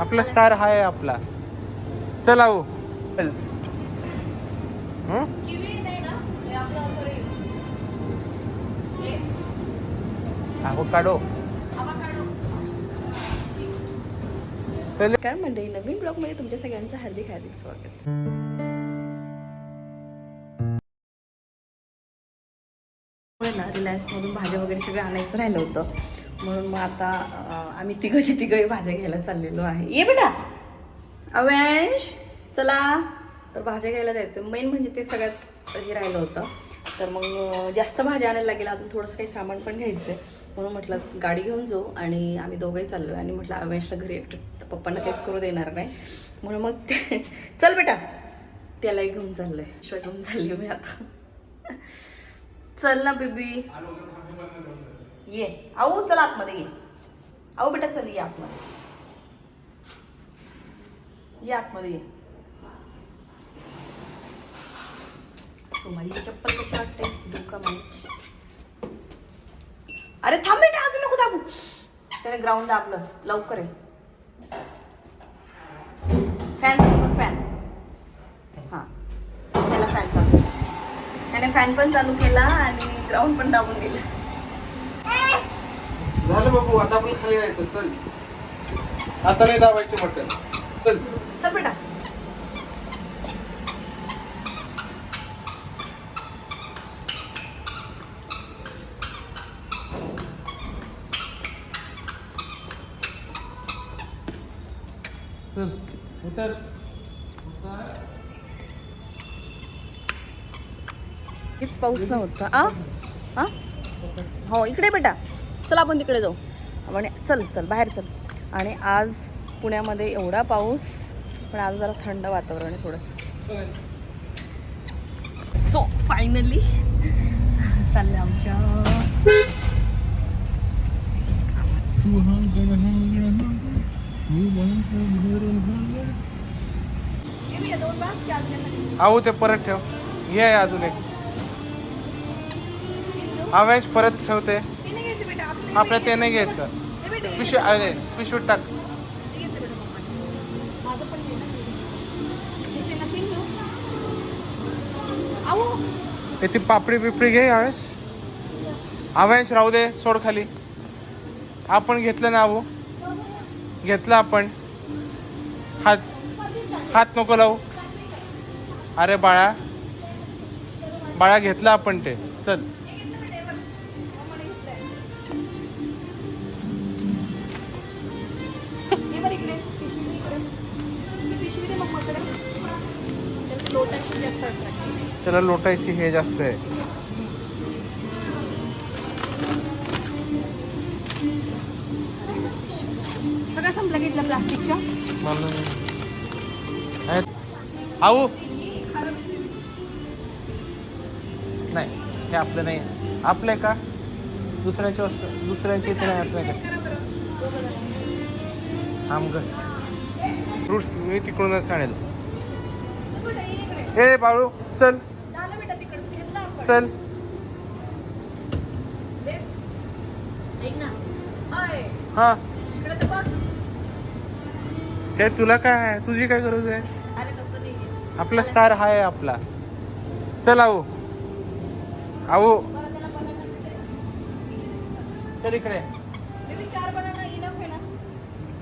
आपला स्टार हा आहे आपला चल चल हं? किवी नाही ना हे आपलं सॉरी हे avocado. avocado. चल नमस्कार मंडळी नवीन ब्लॉगमध्ये तुमच्या सगळ्यांचं हार्दिक हार्दिक स्वागत ना रिलायन्समधून भाज्या वगैरे सगळं आणायचं राहिलं होतं म्हणून मग आता आम्ही तिघंची तिघही भाज्या घ्यायला चाललेलो आहे. ये बेटा! अवेश चला. तर भाज्या घ्यायला जायचं. मेन म्हणजे ते सगळ्यात हे राहिलं होतं. तर मग जास्त भाज्या आणायला लागेल. अजून थोडंसं काही सामान पण घ्यायचं आहे म्हणून म्हटलं गाडी घेऊन जाऊ. आणि आम्ही दोघंही चाललो आणि म्हटलं अवेशला घरी एकटं पप्पांना काहीच करू देणार नाही. म्हणून मग ते चल बेटा. त्यालाही घेऊन चाललोय. शिवाय घेऊन चालली मी आता. चल ना बेबी. ये आऊ चला आतमध्ये ये. आऊ बेटा चल ये आतमध्ये. ये आतमध्ये ये. तुम्हाला ही चप्पल कशी वाटते? दुःख मॅच अरे थांब बेटा अजून नको दाबू. त्याने ग्राउंड दाबलं. लवकर आहे फॅन फॅन हां. त्याला फॅन चालू त्याने फॅन पण चालू केला आणि ग्राउंड पण दाबून गेला बाबू आता आपण खाली जायचं चल. आता नाही दाबायचे मटन चल. चल बेटा. चल. उतर. पाऊस नव्हता. आ? हा हो इकडे बेटा. चल आपण तिकडे जाऊ. म्हणे चल चल बाहेर चल. आणि आज पुण्यामध्ये एवढा पाऊस पण आज जरा थंड वातावरण आहे थोडंसं. सो फायनली चाललं आमच्या आऊ ते परत ठेव. हे आहे अजून एक. अवेश परत ठेवते. आपल्या ते नाही घ्यायचं. पिशवी अरे पिशवीत टाक. ती पापडी बिपडी घे यावेळेस. अवेश राहू दे सोड खाली. आपण घेतलं ना आऊ घेतलं आपण. हात हात नको लावू. अरे बाळा. बाळा घेतलं आपण ते. चल. त्याला लोटायची हे जास्त आहे. सगळं संपलं घेतलं प्लास्टिकच्या. आऊ. नाही हे आपलं नाही. आपलं आहे का? दुसऱ्याच्या वस्तू दुसऱ्याच्या इथे नाही असलं का आमग फ्रुट्स मी तिकडूनच आणेल ए बाळू चल. चल. हा. काय तुला काय आहे? तुझी काय गरज आहे? आपला स्टार हा आहे आपला. चल आऊ. आऊ. बरं त्याला बनाना चल इकडे. आहे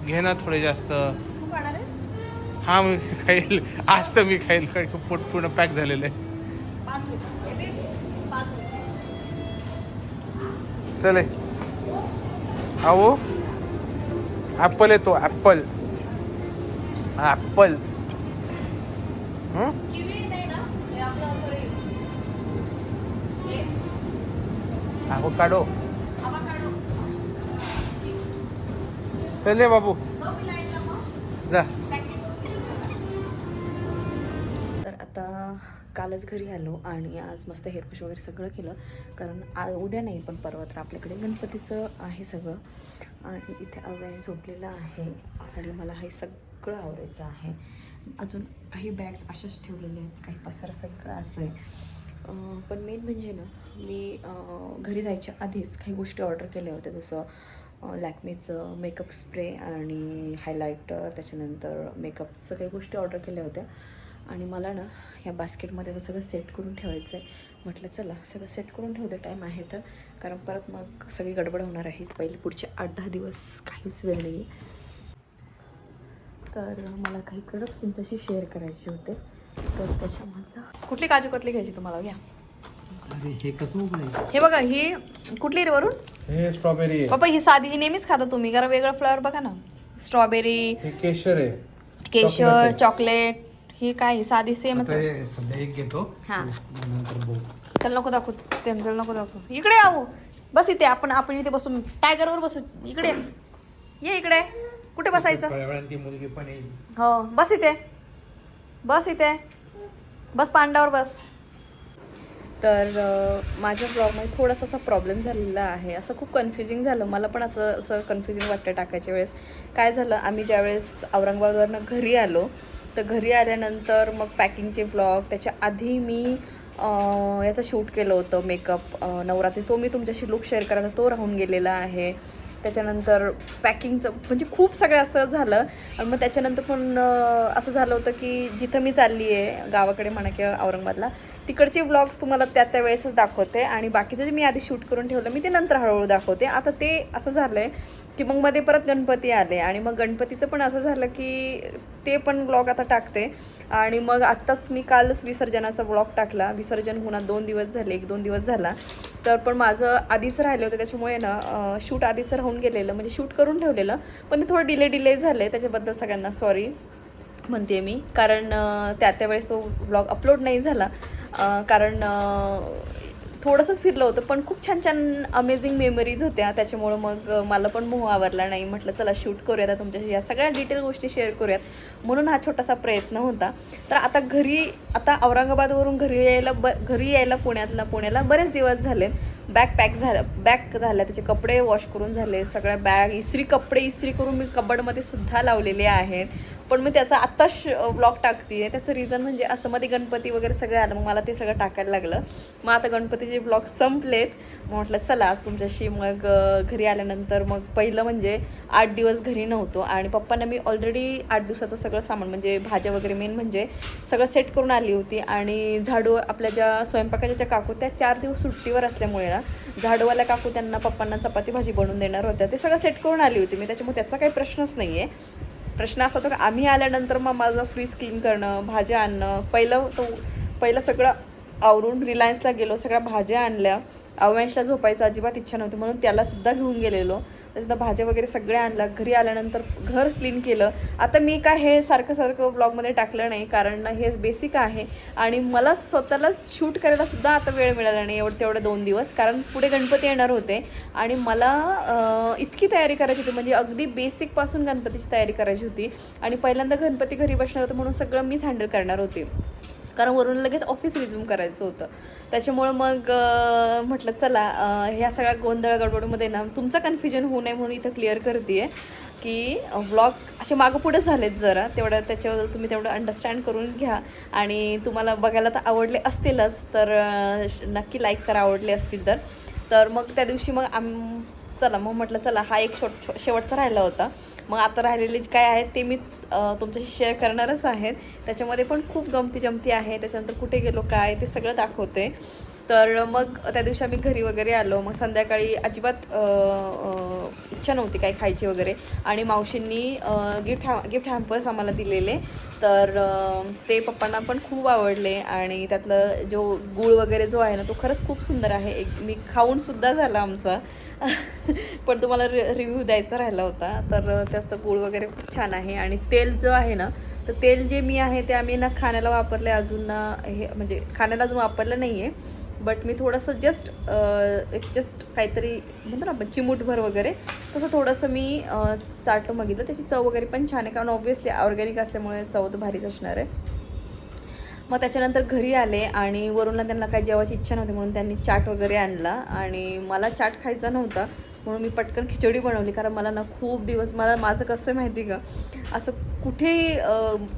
घे ना थोडे जास्त. हा मी खाईल. आज तर मी खाईल. कारण की पोट पूर्ण पॅक झालेलं आहे. हे चले आहो ॲपल येतो ॲपल ॲपल हं? किवी नाही ना? हे कालच घरी आलो आणि आज मस्त हेअरवॉश वगैरे सगळं केलं. कारण आ उद्या नाही पण परवा तर आपल्याकडे गणपतीचं आहे सगळं. आणि इथे अव्यय झोपलेलं आहे आणि मला हे सगळं आवडायचं आहे. अजून काही बॅग्स अशाच ठेवलेल्या आहेत काही पसारा सगळं असं आहे. पण मेन म्हणजे ना मी घरी जायच्या आधीच काही गोष्टी ऑर्डर केल्या होत्या. जसं लॅक्मेचं मेकअप स्प्रे आणि हायलायटर त्याच्यानंतर मेकअप सगळ्या गोष्टी ऑर्डर केल्या होत्या. आणि मला ना ह्या बास्केटमध्ये आता सगळं सेट करून ठेवायचं आहे. म्हटलं चला सगळं सेट करून ठेवते टाईम आहे तर. कारण परत मग सगळी गडबड होणार आहे. पहिले पुढचे आठ दहा दिवस काहीच वेळ नाही तर मला काही प्रोडक्ट्स तुमच्याशी शेअर करायचे होते. तर त्याच्यामधलं कुठली काजू कतली घ्यायची तुम्हाला? घ्या. अरे हे कसं उघडायचं हे बघा ही कुठली रे वरून हे स्ट्रॉबेरी आहे. पप्पा ही साधी ही नेहमीच खाता तुम्ही. कारण वेगळं फ्लेवर बघा ना. स्ट्रॉबेरी हे केशर आहे. केशर. चॉकलेट ही काय साधी सेमच आता हे सध्या एक घेतो. हा. नंतर बघू. त्याला नको दाखवू. त्याला नको दाखवू. इकडे आहो बस इथे. आपण आपण इथे बसू टायगरवर बसू. इकडे. ये इकडे. कुठे बसायचं? थोड्या वेळाने ती मुलगी पण येईल. हो. बस इथे. बस इथे. बस पांडावर बस. तर अ, माझ्या ब्लॉगमध्ये थोडासा असा प्रॉब्लेम झालेला आहे. असं खूप कन्फ्युजिंग झालं. मला पण असं असं कन्फ्युजिंग वाटतं टाकायच्या वेळेस. काय झालं? आम्ही ज्यावेळेस औरंगाबादवरनं घरी आलो तर घरी आल्यानंतर मग पॅकिंगचे ब्लॉग त्याच्या आधी मी याचं शूट केलं होतं मेकअप नवरात्री. तो मी तुमच्याशी लुक शेअर करायचा तो राहून गेलेला आहे. त्याच्यानंतर पॅकिंगचं म्हणजे खूप सगळं असं झालं. आणि मग त्याच्यानंतर पण असं झालं होतं की जिथं मी चालली आहे गावाकडे म्हणा किंवा औरंगाबादला तिकडचे ब्लॉग्स तुम्हाला त्या त्या वेळेसच दाखवते. आणि बाकीचं जे मी आधी शूट करून ठेवलं मी ते नंतर हळूहळू दाखवते. आता ते असं झालं आहे की मग मध्ये परत गणपती आले आणि मग गणपतीचं पण असं झालं की ते पण ब्लॉग आता टाकते. आणि मग आत्ताच मी कालच विसर्जनाचा ब्लॉग टाकला. विसर्जन होणार दोन दिवस झाले एक दोन दिवस झाला. तर पण माझं आधीच राहिलं होतं त्याच्यामुळे ना शूट आधीच राहून गेलेलं. म्हणजे शूट करून ठेवलेलं पण ते थोडं डिले डिले झाले. त्याच्याबद्दल सगळ्यांना सॉरी म्हणते मी. कारण त्या त्यावेळेस तो ब्लॉग अपलोड नाही झाला. कारण थोडंसंच फिरलं होतं पण खूप छान छान अमेझिंग मेमरीज होत्या. त्याच्यामुळं मग मला पण मोह आवरला नाही. म्हटलं चला शूट करूयात तुमच्याशी या सगळ्या डिटेल गोष्टी शेअर करूयात. म्हणून हा छोटासा प्रयत्न होता. तर आता घरी आता औरंगाबादवरून घरी यायला ब घरी यायला पुण्यातला पुण्याला बरेच दिवस झाले. बॅग पॅक झालं बॅग झाल्या त्याचे कपडे वॉश करून झाले. सगळ्या बॅग इस्त्री कपडे इस्त्री करून मी कबडमध्ये सुद्धा लावलेले आहेत. पण मी त्याचा आत्ताच ब्लॉग टाकते त्याचं रिझन म्हणजे असं मध्ये गणपती वगैरे सगळं आलं मग मला ते सगळं टाकायला लागलं. मग आता गणपतीचे ब्लॉग संपलेत. मग म्हटलं चला आज तुमच्याशी मग घरी आल्यानंतर मग पहिलं म्हणजे आठ दिवस घरी नव्हतो. आणि पप्पांना मी ऑलरेडी आठ दिवसाचं सगळं सामान म्हणजे भाज्या वगैरे मेन म्हणजे सगळं सेट करून आली होती. आणि झाडू आपल्या ज्या स्वयंपाकाच्या ज्या काकू त्या चार दिवस सुट्टीवर असल्यामुळे ना झाडूवाल्या काकू त्यांना पप्पांना चपाती भाजी बनवून देणार होत्या. ते सगळं सेट करून आली होती. मी त्याच्यामुळे त्याचा काही प्रश्नच नाही आहे प्रश्न असा होता की आम्ही आल्यानंतर मग माझं फ्रीज क्लीन करणं भाज्या आणणं पहिलं तो पहिलं सगळं आवरून रिलायन्सला गेलो सगळ्या भाज्या आणल्या. अवंशला झोपायचं अजिबात इच्छा नव्हती म्हणून त्यालासुद्धा घेऊन गेलेलो. त्याच्यानंतर भाज्या वगैरे सगळ्या आणल्या घरी आल्यानंतर घर क्लीन केलं. आता मी काय हे सारखं सारखं ब्लॉगमध्ये टाकलं नाही कारण हे बेसिक आहे. आणि मला स्वतःला शूट करायला सुद्धा आता वेळ मिळाला नाही एवढं तेवढे दोन दिवस. कारण पुढे गणपती येणार होते. आणि मला इतकी तयारी करायची होती. म्हणजे अगदी बेसिकपासून गणपतीची तयारी करायची होती. आणि पहिल्यांदा गणपती घरी बसणार होतं म्हणून सगळं मीच हँडल करणार होते. कारण वरून लगेच ऑफिस रिझ्यूम करायचं होतं. त्याच्यामुळं मग म्हटलं चला ह्या सगळ्या गोंधळ गडबडीमध्ये ना तुमचं कन्फ्युजन होऊ नये म्हणून इथं क्लिअर करते की व्लॉग असे मागं पुढे झालेत जरा. तेवढं त्याच्याबद्दल तुम्ही तेवढं अंडरस्टँड करून घ्या. आणि तुम्हाला बघायला तर आवडले असतीलच तर श- नक्की लाईक करा आवडले असतील तर. तर मग त्या दिवशी मग आम चला मग म्हटलं चला हा एक शेवट शेवटचा राहिला होता. मग आता राहिलेले जे काय आहेत ते मी तुमच्याशी शेअर करणारच आहेत. त्याच्यामध्ये पण खूप गमती जमती आहे. त्याच्यानंतर कुठे गेलो काय ते सगळं दाखवते. तर मग त्या दिवशी आम्ही घरी वगैरे आलो. मग संध्याकाळी अजिबात इच्छा नव्हती काही खायची वगैरे. आणि मावशींनी गिफ्ट हॅ गिफ्ट हॅम्पर्स आम्हाला दिलेले. तर ते पप्पांना पण खूप आवडले. आणि त्यातलं जो गूळ वगैरे जो आहे ना तो खरंच खूप सुंदर आहे. एक मी खाऊनसुद्धा झाला आमचा. पण तुम्हाला रिव्ह्यू द्यायचा राहिला होता. तर त्याचं गूळ वगैरे खूप छान आहे. आणि तेल जो आहे ना तर तेल जे मी आहे ते आम्ही ना खाण्याला वापरले. अजून ना हे म्हणजे खाण्याला अजून वापरलं नाही आहे बट मी थोडंसं जस्ट एक जस्ट काहीतरी म्हणतो ना आपण चिमूटभर वगैरे तसं थोडंसं मी अं, चाटून बघितलं त्याची चव वगैरे पण छान आहे कारण ऑब्व्हियसली ऑर्गॅनिक असल्यामुळे चव तर भारीच असणार आहे. मग त्याच्यानंतर घरी आले आणि वरूनला त्यांना काही जेवायची इच्छा नव्हती म्हणून त्यांनी चाट वगैरे आणला. आणि मला चाट खायचा नव्हता म्हणून मी पटकन खिचडी बनवली कारण मला ना खूप दिवस मला माझं कसं माहिती का? असं कुठे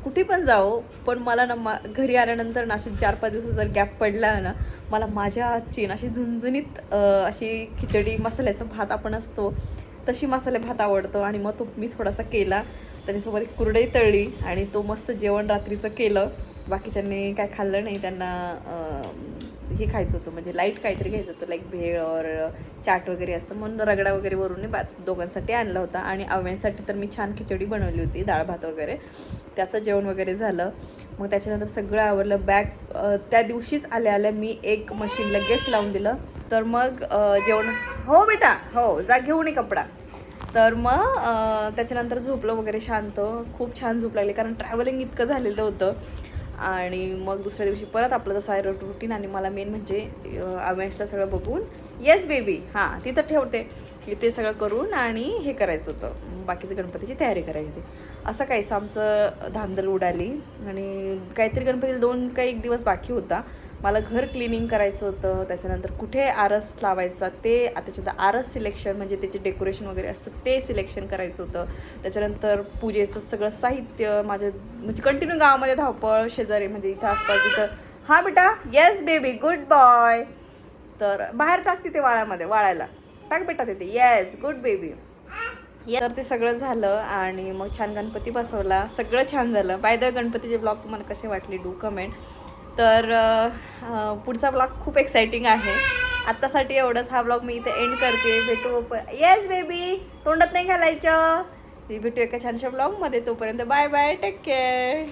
कुठे पण जाओ पण मला ना मा घरी आल्यानंतर ना अशी चार पाच दिवस जर गॅप पडला ना मला माझ्या हातची ना अशी झुणझुणीत अशी खिचडी मसाल्याचा भात आपण असतो तशी मसाले भात आवडतो. आणि मग तो मी थोडासा केला त्याच्यासोबत एक कुरडई तळली आणि तो मस्त जेवण रात्रीचं केलं. बाकीच्यांनी काय खाल्लं नाही त्यांना हे खायचं होतं म्हणजे लाइट काहीतरी घ्यायचं होतं लाईक भेळ और uh, चाट वगैरे असं. म्हणून रगडा वगैरे वरून बा दोघांसाठी आणला होता. आणि आव्यांसाठी तर मी छान खिचडी बनवली होती डाळ भात वगैरे. त्याचं जेवण वगैरे झालं. मग त्याच्यानंतर सगळं आवरलं. बॅग uh, त्या दिवशीच आल्या आल्या मी एक मशीन लगेच लावून दिलं. तर मग uh, जेवण हो बेटा हो जा घेऊन ये कपडा. तर मग त्याच्यानंतर झोपलं वगैरे शांत. खूप छान झोप लागली कारण ट्रॅव्हलिंग इतकं झालेलं होतं. आणि मग दुसऱ्या दिवशी परत आपलं जसं आहे रुटीन आणि मला मेन म्हणजे अमेशला सगळं बघून येस बेबी हां तिथं ठेवते. ते सगळं करून आणि हे करायचं होतं. बाकीचं गणपतीची तयारी करायची होती. असं काहीसं आमचं धांदल उडाली आणि काहीतरी गणपतीला दोन काही एक दिवस बाकी होता. मला घर क्लिनिंग करायचं होतं त्याच्यानंतर कुठे आरस लावायचा ते त्याच्यात आरस सिलेक्शन म्हणजे त्याचे डेकोरेशन वगैरे असतं ते सिलेक्शन करायचं होतं. त्याच्यानंतर पूजेचं सगळं साहित्य माझ्या म्हणजे कंटिन्यू गावामध्ये धावपळ शेजारी म्हणजे इथं आसपास इथं हां बेटा येस बेबी गुड बॉय तर बाहेर टाक तिथे वाळ्यामध्ये वाळायला. टाक बेटा तिथे येस गुड बेबी तर ते सगळं झालं आणि मग छान गणपती बसवला. सगळं छान झालं. बाय द गणपतीचे ब्लॉग तुम्हाला कसे वाटले डू कमेंट तर पुढचा ब्लॉग खूप एक्सायटिंग आहे. आत्तासाठी एवढंच. हा ब्लॉग मी इथे एंड करते. भेटू येस बेबी तोंडात नाही घालायचं. भेटू एका छानशा ब्लॉगमध्ये तोपर्यंत. Bye bye take care